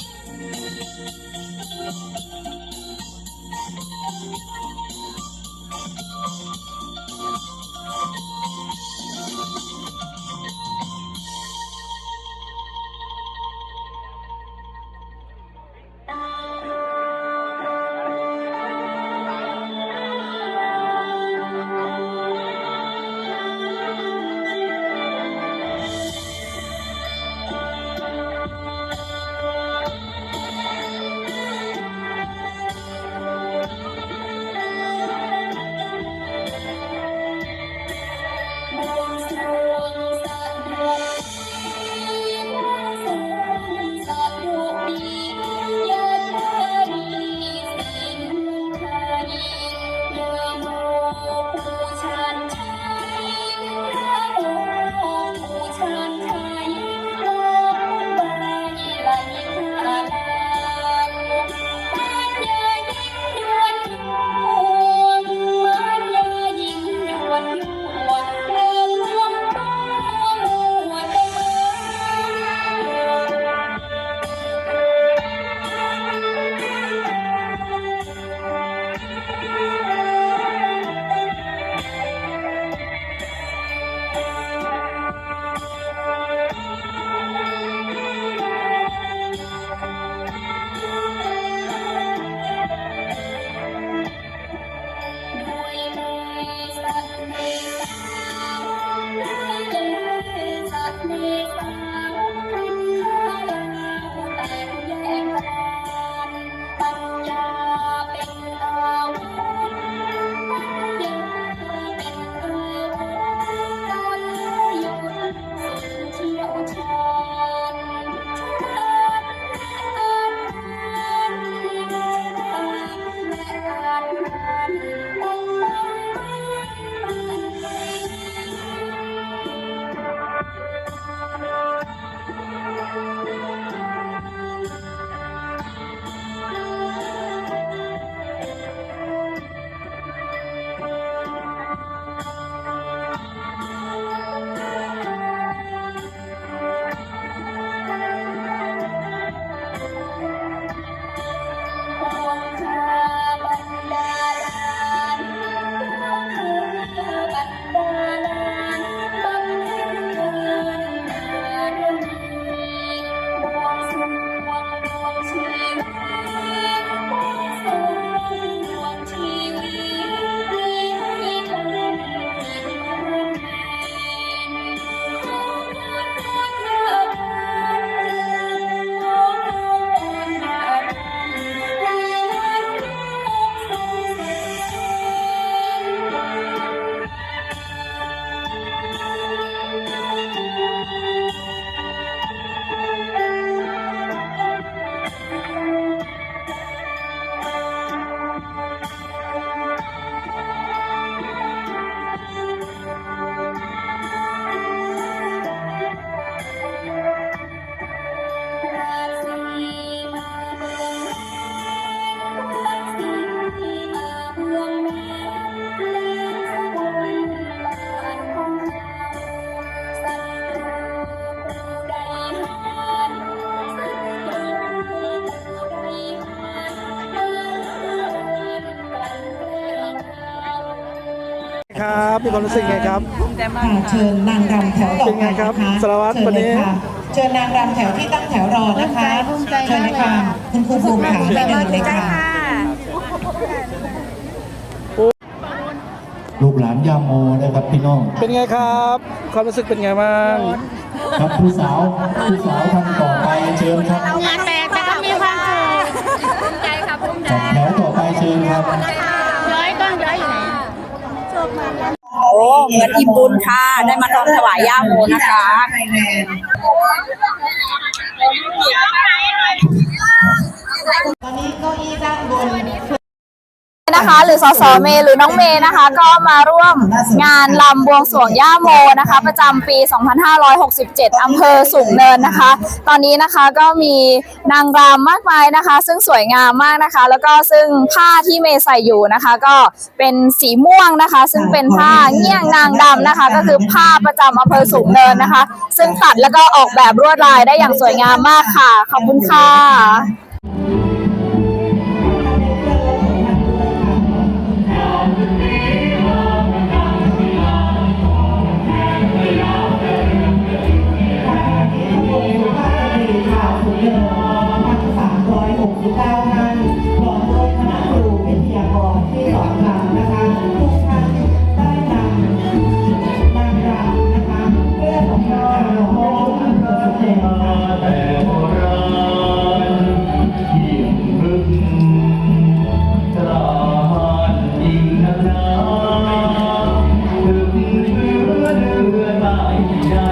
Thank you. ครับมีความรู้สึกไงครับค่ะเชิญนางรำแถวต่อเป็นไปไงครับนะคะสารวัตรเชิญวันนี้เลยค่ะเชิญนางรำแถวที่ตั้งแถวรอนะคะเชิญเลยค่ะคุณครูภูมิค่ะที่หนึ่งเลยค่ะลูกหลานย่าโมนะครับพี่น้อง เป็นไงครับ ความรู้สึกเป็นไงบ้างครับผู้สาวผู้สาวท่านต่อไปเชิญครับงานแต่แต่ก็มีความสุขภูมิใจค่ะภูมิใจจัดแถวต่อไปเชิญครับ ย้อยกล้องย้อยอยู่ไหน โอ้ เหมือนอิ่มบุญค่ะ ได้มาทำถวายย่าโมนะคะตอนนี้เก้าอี้ด้านบน นะคะหรือสสเมย์หรือน้องเมย์นะคะ ก็มาร่วมงานลำบวงสรวงย่าโมนะคะ ประจำปี 2567 อำเภอสูงเนินนะคะ ตอนนี้นะคะก็มีนางรำมากมายนะคะ ซึ่งสวยงามมากนะคะ แล้วก็ซึ่งผ้าที่เมย์ใส่อยู่นะคะ ก็เป็นสีม่วงนะคะ ซึ่งเป็นผ้าเงี้ยงนางดำนะคะ ก็คือผ้าประจำอำเภอสูงเนินนะคะ ซึ่งตัดแล้วก็ออกแบบลวดลายได้อย่างสวยงามมากค่ะขอบคุณค่ะ อ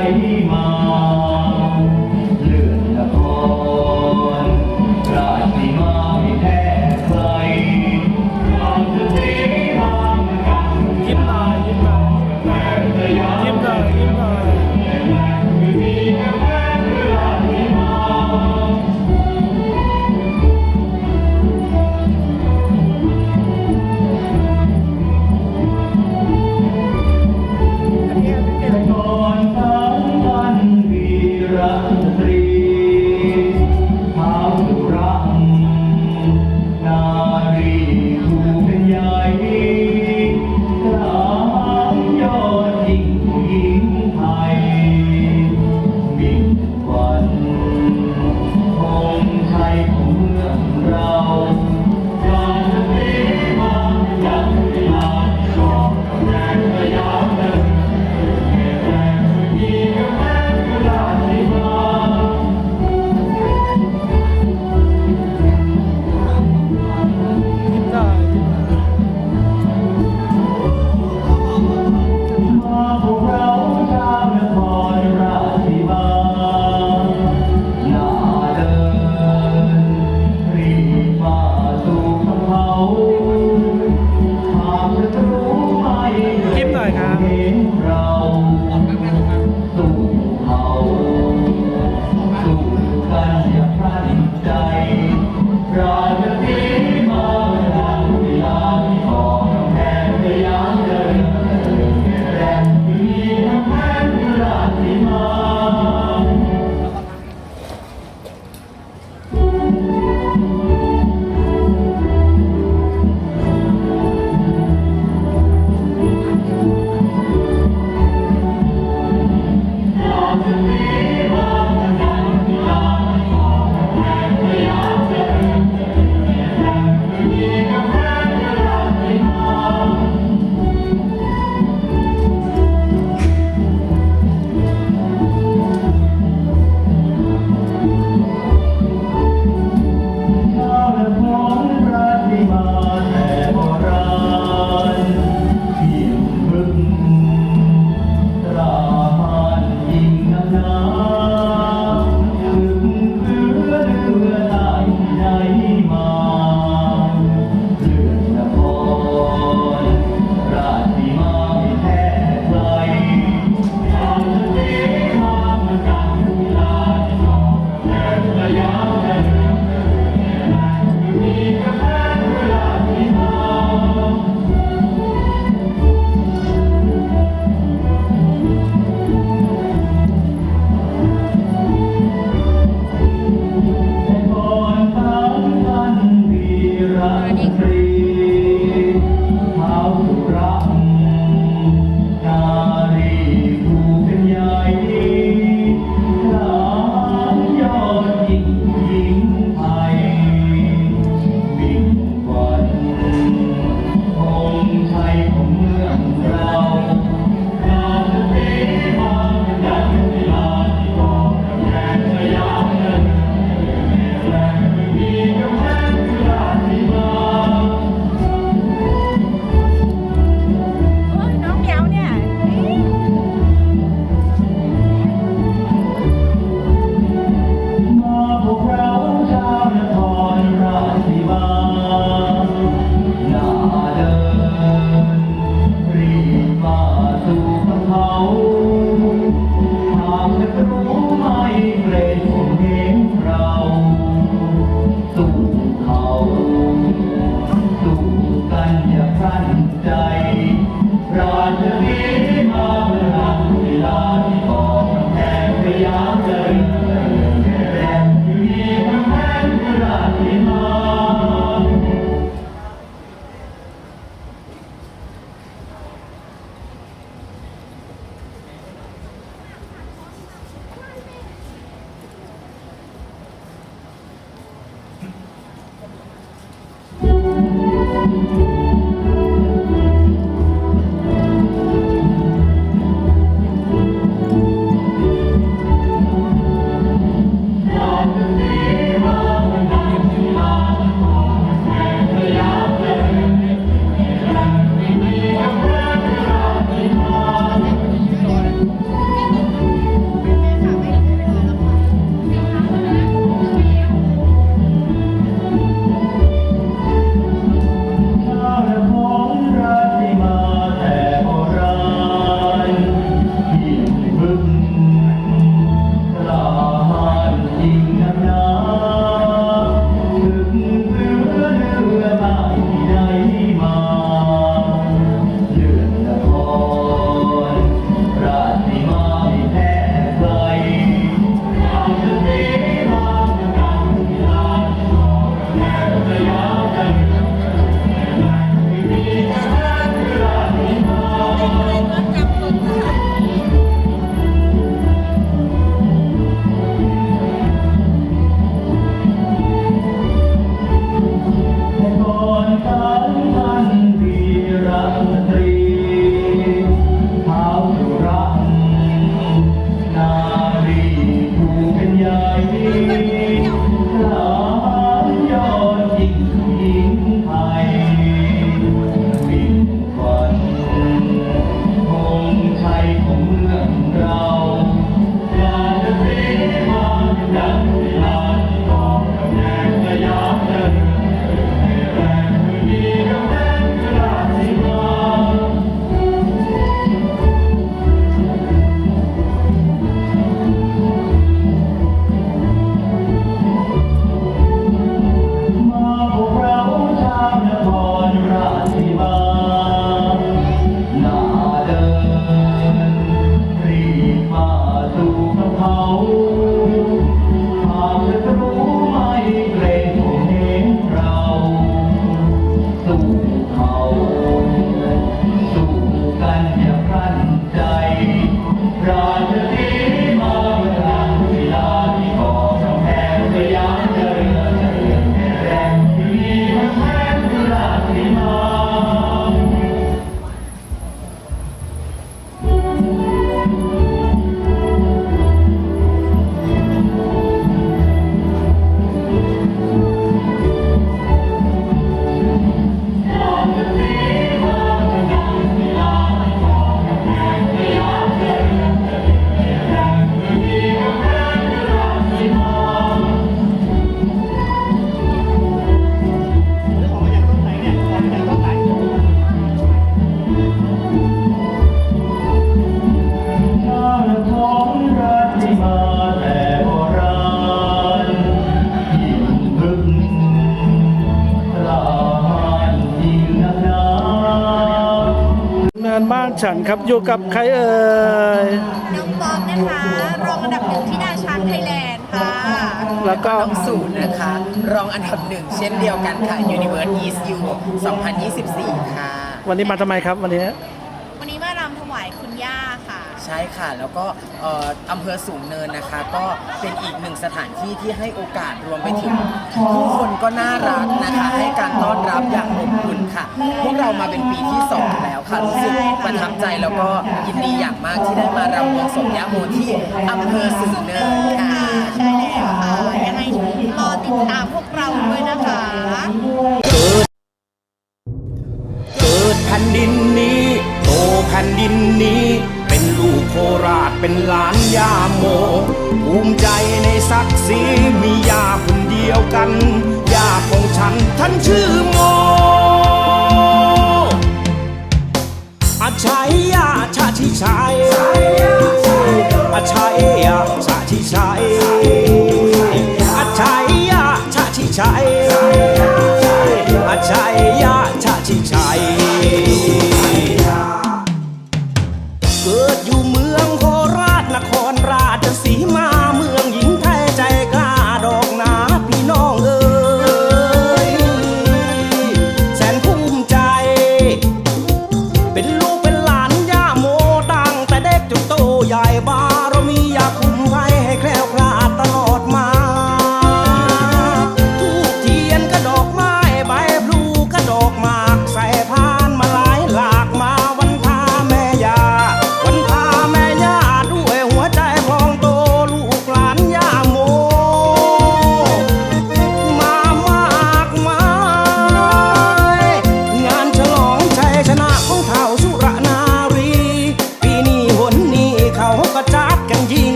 ข้ งานบ้านฉันครับอยู่กับใครเอ่ยน้องป๊อปนะคะรองอันดับหนึ่งที่ดาช้างไทยแลนด์ค่ะแล้วก็น้องศูนย์นะคะ รองอันดับหนึ่งเช่นเดียวกันค่ะ Universe East U 2024 ค่ะ วันนี้มาทำไมครับวันนี้ วันนี้มารำถวายคุณย่าค่ะ ใช่ค่ะ แล้วก็เอ่ออำเภอสูงเนินนะคะ ก็เป็นอีกหนึ่งสถานที่ที่ให้โอกาสรวมไปถึงผู้คนก็น่ารักนะคะ ให้การต้อนรับอย่างอบอุ่นค่ะ พวกเรามาเป็นปีที่2แล้ว ค่ะรู้สึกประทับใจแล้วก็ยินดีอย่างมากที่ได้มารำบวงสรวงย่าโมที่อำเภอสูงเนินค่ะใช่แล้วค่ะยังไงรอติดตามพวกเราด้วยนะคะเกิดแผ่นดินนี้โตแผ่นดินนี้ เป็นลูกโคราชเป็นหลานยาโมภูมิใจในศักดิ์ศรีมียาคนเดียวกันยาของฉันท่านชื่อโม ชัยยาชาชิชัยอาชัยยาชาชิชัยอาชัยยาชาชิชัยอาชัยยาชาชิชัย